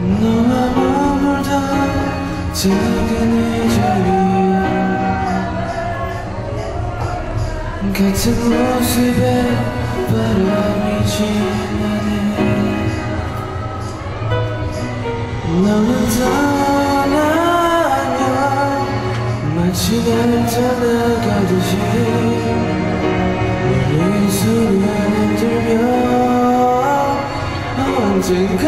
너만 머물던 작은 이자를 같은 모습에 바람이 지나네. 너는 떠나면 마치 나를 떠나가듯이. 내 손을 흔들며 언젠가